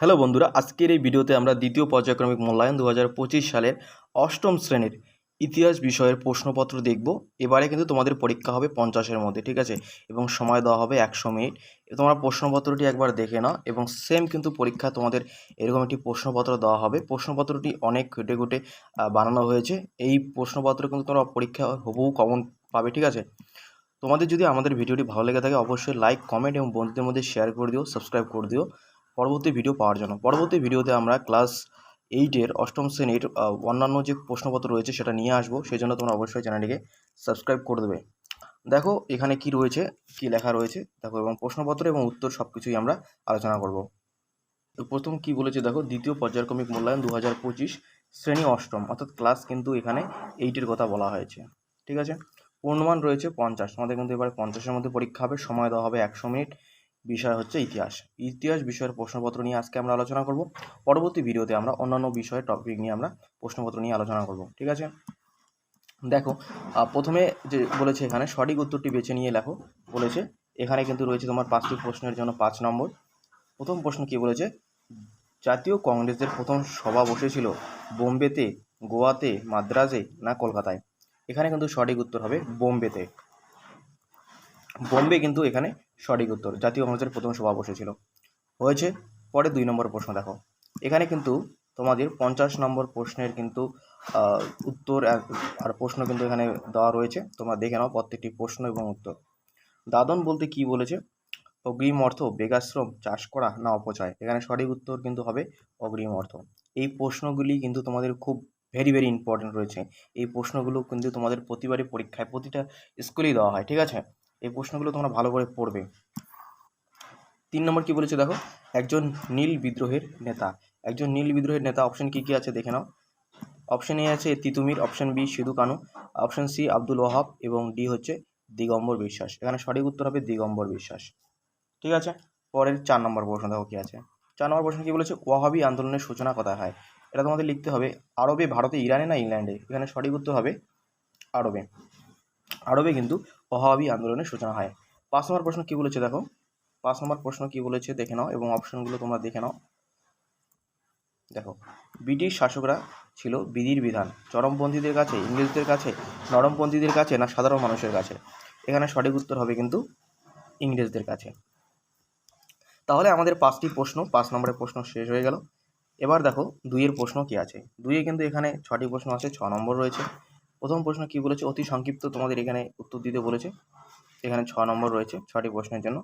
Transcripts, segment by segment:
Hello বন্ধুরা, আজকের এই ভিডিওতে আমরা দ্বিতীয় পর্যায়ক্রমিক মূল্যায়ন দু হাজার পঁচিশ সালের অষ্টম শ্রেণির ইতিহাস বিষয়ের প্রশ্নপত্র দেখব। এবারে কিন্তু তোমাদের পরীক্ষা হবে পঞ্চাশের মধ্যে, ঠিক আছে? এবং সময় দেওয়া হবে একশো মিনিট। তোমরা প্রশ্নপত্রটি একবার দেখে নাও এবং সেম কিন্তু পরীক্ষা তোমাদের এরকম একটি প্রশ্নপত্র দেওয়া হবে। প্রশ্নপত্রটি অনেক ঘেটে ঘুটে বানানো হয়েছে। এই প্রশ্নপত্র কিন্তু তোমরা পরীক্ষা হুবহু কমন পাবে, ঠিক আছে? তোমাদের যদি আমাদের ভিডিওটি ভালো লেগে থাকে, অবশ্যই লাইক কমেন্ট এবং বন্ধুদের মধ্যে শেয়ার করে দিও সাবস্ক্রাইব করে দিও। পরবর্তী ভিডিও পাওয়ার জন্য। পরবর্তী ভিডিওতে আমরা ক্লাস এইটের অষ্টম শ্রেণির অন্যান্য যে প্রশ্নপত্র রয়েছে সেটা নিয়ে আসব। সেই জন্য তোমরা অবশ্যই চ্যানেলটিকে সাবস্ক্রাইব করে দেবে। দেখো এখানে কি রয়েছে, কি লেখা রয়েছে, দেখো এবং প্রশ্নপত্র এবং উত্তর সব কিছুই আমরা আলোচনা করব। প্রথম কি বলেছে, দেখো, দ্বিতীয় পর্যায়ক্রমিক মূল্যায়ন দু হাজার পঁচিশ, শ্রেণি অষ্টম, অর্থাৎ ক্লাস কিন্তু এখানে এইটের কথা বলা হয়েছে। ঠিক আছে? পূর্ণমান রয়েছে পঞ্চাশ আমাদের কিন্তু এবারে পঞ্চাশের মধ্যে পরীক্ষা হবে, সময় দেওয়া হবে একশো মিনিট। বিষয় হচ্ছে ইতিহাস। ইতিহাস বিষয়ের প্রশ্নপত্র নিয়ে আজকে আমরা আলোচনা করব। পরবর্তী ভিডিওতে আমরা অন্যান্য বিষয়ের টপিক নিয়ে আমরা প্রশ্নপত্র নিয়ে আলোচনা করব, ঠিক আছে? দেখো প্রথমে যে বলেছে এখানে, সঠিক উত্তরটি বেছে নিয়ে লেখো। বলেছে, এখানে কিন্তু রয়েছে তোমার পাঁচটি প্রশ্নের জন্য পাঁচ নম্বর। প্রথম প্রশ্ন কি বলেছে? জাতীয় কংগ্রেসের প্রথম সভা বসেছিল বোম্বেতে, গোয়াতে, মাদ্রাজে না কলকাতায়? এখানে কিন্তু সঠিক উত্তর হবে বোম্বেতে। বোম্বে কিন্তু এখানে সঠিক উত্তর। জাতীয় কংগ্রেসের প্রথম সভা বসেছিল। হয়েছে? পরে দুই নম্বর প্রশ্ন দেখো। এখানে কিন্তু তোমাদের পঞ্চাশ নম্বর প্রশ্নের কিন্তু উত্তর আর প্রশ্ন কিন্তু এখানে দেওয়া রয়েছে। তোমরা দেখে নাও প্রত্যেকটি প্রশ্ন এবং উত্তর। দাদন বলতে কি বলেছে? অগ্রিম অর্থ বেগাশ্রম, চাষ করা না অপচয়? এখানে সঠিক উত্তর কিন্তু হবে অগ্রিম অর্থ। এই প্রশ্নগুলি কিন্তু তোমাদের খুব ভেরি ভেরি ইম্পর্টেন্ট রয়েছে। এই প্রশ্নগুলো কিন্তু তোমাদের প্রতিবারই পরীক্ষায় প্রতিটা স্কুলেই দেওয়া হয়, ঠিক আছে? এই প্রশ্নগুলো তোমরা ভালো করে পড়বে। তিন নম্বর কি বলেছে দেখো? একজন নীল বিদ্রোহের নেতা। একজন নীল বিদ্রোহের নেতা অপশন কি কি আছে দেখে নাও। অপশন এ আছে Titumir option B Sidhu Kanu option C Abdul Wahab এবং ডি হচ্ছে দিগম্বর বিশ্বাস। এখানে সঠিক উত্তর হবে দিগম্বর বিশ্বাস। ঠিক আছে? পরের চার নম্বর প্রশ্ন দেখো কি আছে। চার নম্বর প্রশ্ন কি বলেছে? ওয়াহাবি আন্দোলনের সূচনা কোথায় হয়? এটা তোমাদের লিখতে হবে। আরবে, ভারতে, ইরানে না ইংল্যান্ডে? এখানে সঠিক উত্তর হবে আরবে। আরবে কিন্তু ওয়াহাবি আন্দোলনের সূচনা হয়। পাঁচ নম্বর প্রশ্ন কি বলেছে দেখো? পাঁচ নম্বর প্রশ্ন কি বলেছে দেখে নাও এবং অপশনগুলো তোমরা দেখে নাও। দেখো, ব্রিটিশ শাসকরা ছিল বিধির বিধান। চরমপন্থীদের কাছে, ইংরেজদের কাছে, নরমপন্থীদের কাছে না সাধারণ মানুষের কাছে? এখানে সঠিক উত্তর হবে কিন্তু ইংরেজদের কাছে। তাহলে আমাদের পাঁচটি প্রশ্ন, পাঁচ নম্বরের প্রশ্ন শেষ হয়ে গেল। এবার দেখো, দুইয়ের প্রশ্ন কি আছে? দুইয়ে কিন্তু এখানে ছটি প্রশ্ন আছে, ছ নম্বর রয়েছে। প্রথম প্রশ্ন কি বলেছে? অতি সংক্ষিপ্ত তোমাদের এখানে উত্তর দিতে বলেছে। এখানে ছ নম্বর রয়েছে ছটি প্রশ্নের জন্য।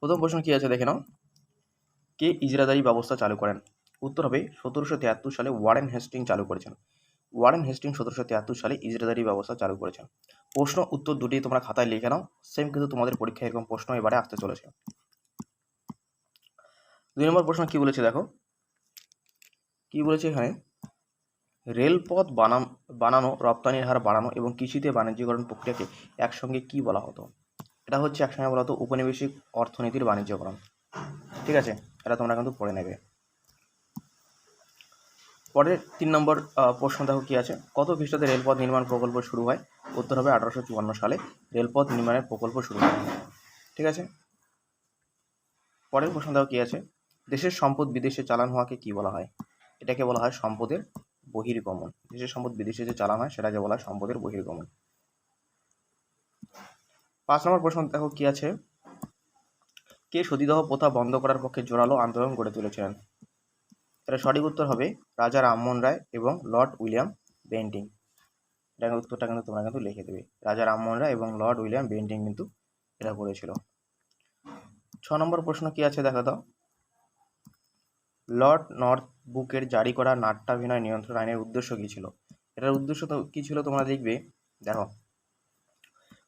প্রথম প্রশ্ন কি আছে দেখে নাও। কে ইজরাদারি ব্যবস্থা চালু করেন? উত্তর হবে সতেরোশো তিয়াত্তর সালে ওয়ারেন হেস্টিং চালু করেছেন। ওয়ারেন হেস্টিং সতেরোশো তিয়াত্তর সালে ইজরাদারি ব্যবস্থা চালু করেছেন। প্রশ্ন উত্তর দুটি তোমরা খাতায় লিখে নাও। সেম কিন্তু তোমাদের পরীক্ষায় এরকম প্রশ্ন এবারে আসতে চলেছে। দুই নম্বর প্রশ্ন কি বলেছে দেখো। কি বলেছে এখানে? রেলপথ বানান বানানো, রপ্তানির হার বাড়ানো এবং কৃষিতে বাণিজ্যকরণ প্রক্রিয়াকে একসঙ্গে কি বলা হতো? এটা হচ্ছে একসঙ্গে বলা হতো উপনিবেশিক অর্থনীতির বাণিজ্যকরণ। ঠিক আছে? এটা তোমরা কিন্তু পড়ে নেবে। পরের তিন নম্বর প্রশ্ন দেখো কি আছে? কত খ্রিস্টাব্দে রেলপথ নির্মাণ প্রকল্প শুরু হয়? উত্তর হবে আঠারোশো চুয়ান্ন সালে। রেলপথ নির্মাণের প্রকল্প শুরু হয়। ঠিক আছে? পরের প্রশ্ন দেখো কি আছে? দেশের সম্পদ বিদেশে চালান হওয়াকে কি বলা হয়? এটাকে বলা হয় সম্পদের বহির্গমন। দেশের সম্পদ বিদেশে যে চালান হয়, সেটাকে বলা হয় সম্পদের বহির্গমন। পাঁচ নম্বর প্রশ্ন, দেখো কি আছে? কে সতীদাহ প্রথা বন্ধ করার পক্ষে জোরালো আন্দোলন গড়ে তুলেছিলেন? এটা সঠিক উত্তর হবে রাজা রামমোহন রায় এবং লর্ড উইলিয়াম বেন্টিং। এটা উত্তরটা কিন্তু তোমরা কিন্তু লিখে দেবে। রাজা রামমোহন রায় এবং লর্ড উইলিয়াম বেন্টিং কিন্তু এটা করেছিল। ছ নম্বর প্রশ্ন কি আছে? দেখা দাও। লর্ড নর্থ বুকের জারি করা নাট্যাভিনয় নিয়ন্ত্রণ আইনের উদ্দেশ্য কী ছিল? এটার উদ্দেশ্য তো কী ছিল তোমরা দেখবে? দেখো,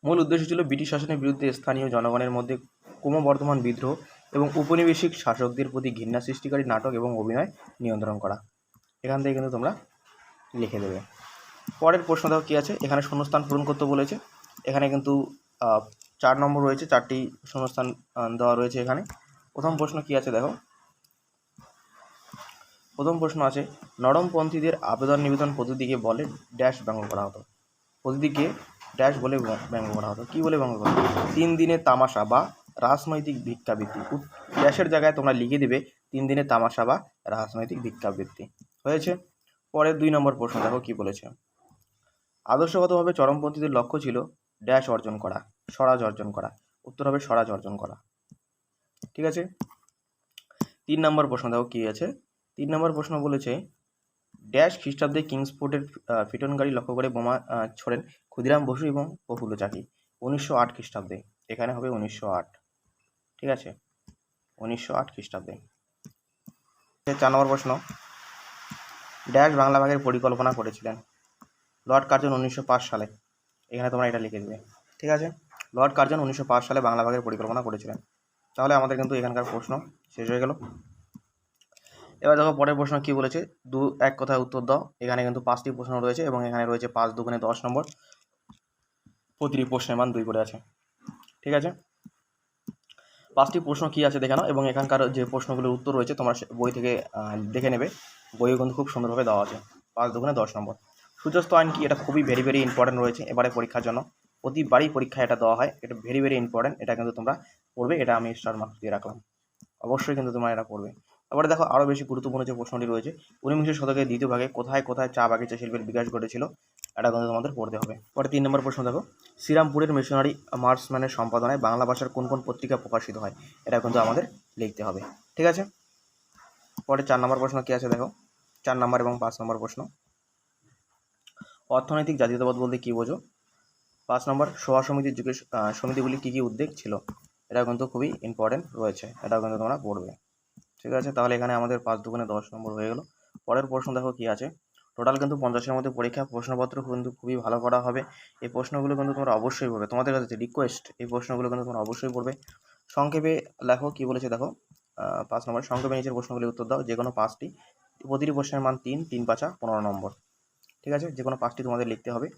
মূল উদ্দেশ্য ছিল ব্রিটিশ শাসনের বিরুদ্ধে স্থানীয় জনগণের মধ্যে ক্রমবর্ধমান বিদ্রোহ এবং উপনিবেশিক শাসকদের প্রতি ঘৃণা সৃষ্টিকারী নাটক এবং অভিনয় নিয়ন্ত্রণ করা। এখান থেকে কিন্তু তোমরা লিখে দেবে। পরের প্রশ্ন দেখো কী আছে? এখানে শূন্যস্থান পূরণ করতে বলেছে। এখানে কিন্তু চার নম্বর রয়েছে, চারটি শূন্যস্থান দেওয়া রয়েছে এখানে। প্রথম প্রশ্ন কী আছে দেখো? প্রথম প্রশ্ন আছে নরমপন্থীদের আবেদন নিবেদন পদ্ধতিকে বলে ড্যাশ ব্যঙ্গ করা হতো। পদ্ধতিকে ড্যাশ বলে ব্যঙ্গ করা হতো। কী বলে ব্যঙ্গ করা হতো? তিন দিনে তামাশা বা রাজনৈতিক ভিক্ষাবৃত্তি। ড্যাশের জায়গায় তোমরা লিখে দেবে, তিন দিনে তামাশা বা রাজনৈতিক ভিক্ষাবৃত্তি। হয়েছে? পরের দুই নম্বর প্রশ্ন, দেখো কী বলেছে। আদর্শগতভাবে চরমপন্থীদের লক্ষ্য ছিল ড্যাশ অর্জন করা, স্বরাজ অর্জন করা। উত্তর হবে স্বরাজ অর্জন করা। ঠিক আছে? তিন নম্বর প্রশ্ন, দেখো কী আছে। তিন নম্বর প্রশ্ন বলেছে ড্যাশ খ্রিস্টাব্দে কিংসফোর্টের আহ, ফিটনগাড়ি লক্ষ্য করে বোমা ছোড়েন ক্ষুদিরাম বসু এবং প্রফুল্ল চাকি উনিশশো আট খ্রিস্টাব্দে এখানে হবে উনিশশো আট। ঠিক আছে? উনিশশো আট খ্রিস্টাব্দে। চার নম্বর প্রশ্ন ড্যাশ বাংলা ভাগের পরিকল্পনা করেছিলেন লর্ড কার্জন উনিশশো পাঁচ সালে। এখানে তোমরা এটা লিখে দেবে। ঠিক আছে? লর্ড কার্জন উনিশশো পাঁচ সালে বাংলা ভাগের পরিকল্পনা করেছিলেন। তাহলে আমাদের কিন্তু এখানকার প্রশ্ন শেষ হয়ে গেল। এবার দেখো পরের প্রশ্ন কি বলেছে? দু, এক কথায় উত্তর দাও। এখানে কিন্তু পাঁচটি প্রশ্ন রয়েছে এবং এখানে রয়েছে পাঁচ দুগুণে দশ নম্বর। প্রতিটি প্রশ্নের মান দুই করে আছে। ঠিক আছে? পাঁচটি প্রশ্ন কি আছে দেখে নাও এবং এখানকার যে প্রশ্নগুলোর উত্তর রয়েছে তোমার বই থেকে দেখে নেবে। বইও কিন্তু খুব সুন্দরভাবে দেওয়া আছে। পাঁচ দুগুণে দশ নম্বর। সূর্যাস্ত আইন কি? এটা খুবই ভেরি ভেরি ইম্পর্টেন্ট রয়েছে এবারে পরীক্ষার জন্য। প্রতিবারই পরীক্ষায় এটা দেওয়া হয়। এটা ভেরি ভেরি ইম্পর্টেন্ট এটা কিন্তু তোমরা পড়বে। এটা আমি স্টার মার্কস দিয়ে রাখলাম। অবশ্যই কিন্তু তোমরা এটা পড়বে। তারপরে দেখো আরও বেশি গুরুত্বপূর্ণ যে প্রশ্নটি রয়েছে, ঊনবিংশ শতকের দ্বিতীয় ভাগে কোথায় কোথায় চা বাগিচা শিল্পের বিকাশ ঘটেছিল, এটা কিন্তু তোমাদের পড়তে হবে। পরে তিন নম্বর প্রশ্ন দেখো, শ্রীরামপুরের মিশনারি মার্সম্যানের সম্পাদনায় বাংলা ভাষার কোন কোন পত্রিকা প্রকাশিত হয়, এটা কিন্তু আমাদের লিখতে হবে, ঠিক আছে? পরে চার নম্বর প্রশ্ন কী আছে দেখো, চার নম্বর এবং পাঁচ নম্বর প্রশ্ন। অর্থনৈতিক জাতীয়তাবাদ বলতে কী বোঝো? পাঁচ নম্বর সভা সমিতির যুগে সমিতিগুলি কী কী উদ্যোগ ছিল এটা কিন্তু খুবই ইম্পর্টেন্ট রয়েছে এটা কিন্তু তোমরা পড়বে। ঠিক আছে? তাহলে এখানে আমাদের পাঁচ দুগুণে দশ নম্বর হয়ে গেল। পরের প্রশ্ন দেখো কী আছে? টোটাল কিন্তু পঞ্চাশের মধ্যে পরীক্ষা, প্রশ্নপত্র কিন্তু খুবই ভালো করা হবে। এই প্রশ্নগুলো কিন্তু তোমরা অবশ্যই পড়বে। তোমাদের কাছে রিকোয়েস্ট এই প্রশ্নগুলো কিন্তু তোমরা অবশ্যই পড়বে। সংক্ষেপে লেখো কী বলেছে দেখো? পাঁচ নম্বর, সংক্ষেপে নিচের প্রশ্নগুলি উত্তর দাও। যে কোনো পাঁচটি, প্রতিটি প্রশ্নের মান তিন তিন পাঁচা পনেরো নম্বর। ঠিক আছে? যে কোনো পাঁচটি তোমাদের লিখতে হবে।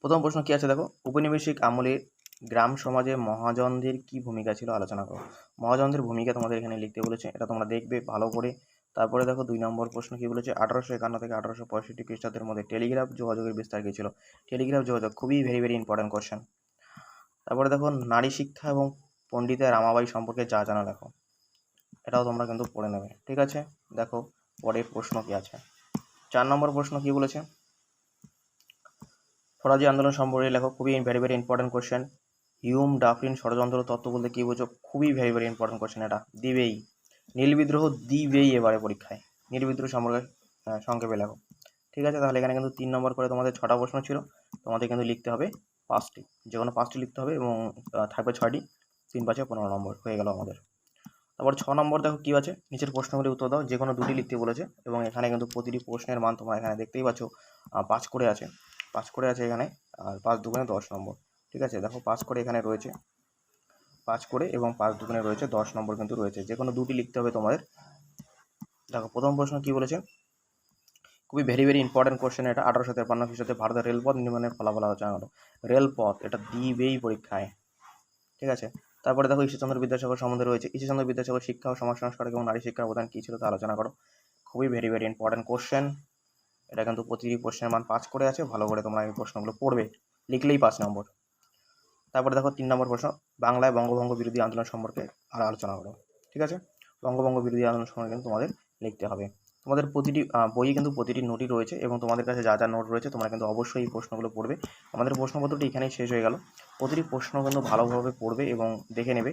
প্রথম প্রশ্ন কী আছে দেখো? উপনিবেশিক আমলে গ্রাম সমাজে মহাজনদের কি ভূমিকা ছিল আলোচনা করো। মহাজনদের ভূমিকা তোমাদের এখানে লিখতে বলেছে, এটা তোমরা দেখবে ভালো করে। তারপরে দেখো দুই নম্বর প্রশ্ন কি বলেছে, আঠারোশো একান্ন থেকে আঠারোশো পঁয়ষট্টি খ্রিস্টাব্দের মধ্যে টেলিগ্রাফ যোগাযোগের বিস্তার কী ছিল? টেলিগ্রাফ যোগাযোগ খুবই ভেরি ভেরি ইম্পর্টেন্ট কোশ্চেন তারপরে দেখো নারী শিক্ষা এবং পণ্ডিতা রামাবাই সম্পর্কে যা জানা লেখো, এটাও তোমরা কিন্তু পড়ে নেবে, ঠিক আছে? দেখো পরের প্রশ্ন কি আছে। চার নম্বর প্রশ্ন কি বলেছে? ফরাজি আন্দোলন সম্পর্কে লেখো, খুবই very very important question Hume, Dufferin ষড়যন্ত্র তত্ত্ব বলতে কী বোঝো? খুবই ভেরি ভেরি ইম্পর্টেন্ট কোশ্চেন এটা। দিবেই নীল বিদ্রোহ দিবেই এবারে পরীক্ষায়। নীল বিদ্রোহ সম্পর্কে সংক্ষেপে লেখো। ঠিক আছে, তাহলে এখানে কিন্তু তিন নম্বর করে তোমাদের ছটা প্রশ্ন ছিল। তোমাদের কিন্তু লিখতে হবে পাঁচটি। যে কোনো পাঁচটি লিখতে হবে এবং থাকবে ছয়টি। তিন পাঁচে পনেরো নম্বর হয়ে গেল আমাদের। তারপর ছ নম্বর দেখো কী আছে? নিচের প্রশ্নগুলি উত্তর দাও। যে কোনো দুটি লিখতে বলেছে এবং এখানে কিন্তু প্রতিটি প্রশ্নের মান তোমরা এখানে দেখতেই পাচ্ছ পাঁচ করে আছে। পাঁচ করে আছে এখানে, আর পাঁচ দুগুণে দশ নম্বর। ঠিক আছে? দেখো, পাঁচ করে এখানে রয়েছে। পাঁচ করে এবং পাঁচ দুগুণে রয়েছে, দশ নম্বর কিন্তু রয়েছে। যে কোনো দুটি লিখতে হবে তোমাদের। দেখো, প্রথম প্রশ্ন কি বলেছে? খুবই ভেরি ভেরি ইম্পর্টেন্ট কোশ্চেন এটা। আঠারোশো তেপান্ন খ্রিস্টাব্দে ভারতের রেলপথ নির্মাণের ফলাফল আলোচনা হলো রেলপথ এটা দিবেই পরীক্ষায়। ঠিক আছে? তারপরে দেখো, ঈশ্বরচন্দ্র বিদ্যাসাগর সম্বন্ধে রয়েছে। ঈশ্বরচন্দ্র বিদ্যাসাগর শিক্ষা ও সমাজ সংস্কার এবং নারী শিক্ষার অবদান কী ছিল তা আলোচনা করো। খুবই ভেরি ভেরি ইম্পর্টেন্ট কোশ্চেন এটা কিন্তু প্রতিটি প্রশ্নের মান পাঁচ করে আছে। ভালো করে তোমরা এই প্রশ্নগুলো পড়বে। লিখলেই পাঁচ নম্বর। তারপরে দেখো তিন নম্বর প্রশ্ন, বাংলায় বঙ্গভঙ্গ বিরোধী আন্দোলন সম্পর্কে আর আলোচনা করো, ঠিক আছে? বঙ্গভঙ্গ বিরোধী আন্দোলন সম্পর্কে কিন্তু তোমাদের লিখতে হবে। তোমাদের প্রতিটি বইয়ে কিন্তু প্রতিটি নোটই রয়েছে এবং তোমাদের কাছে যা যা নোট রয়েছে তোমরা কিন্তু অবশ্যই এই প্রশ্নগুলো পড়বে। আমাদের প্রশ্নপত্রটি এখানেই শেষ হয়ে গেল। প্রতিটি প্রশ্ন কিন্তু ভালোভাবে পড়বে এবং দেখে নেবে।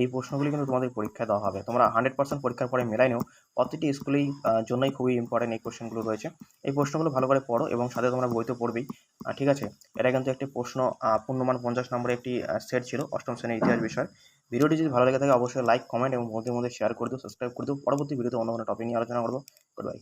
এই প্রশ্নগুলি কিন্তু তোমাদের পরীক্ষায় দেওয়া হবে। তোমরা হান্ড্রেড পার্সেন্ট পরীক্ষার পরে মেলাই নেও। প্রতিটি স্কুলেই জন্যই খুবই ইম্পর্টেন্ট এই কোশ্চেনগুলো রয়েছে। এই প্রশ্নগুলো ভালো করে পড়ো এবং সাথে তোমরা বইতে পড়বেই। ঠিক আছে? এটা কিন্তু একটি প্রশ্ন পূর্ণমান পঞ্চাশ নম্বরের একটি সেট ছিল, অষ্টম শ্রেণির ইতিহাস বিষয়। ভিডিওটি যদি ভালো লেগে থাকে, অবশ্যই লাইক কমেন্ট এবং বন্ধুদের মধ্যে শেয়ার করে দিও সাবস্ক্রাইব করে দিও। পরবর্তী ভিডিওতে অন্য কোনো টপিক নিয়ে আলোচনা করব। Good bye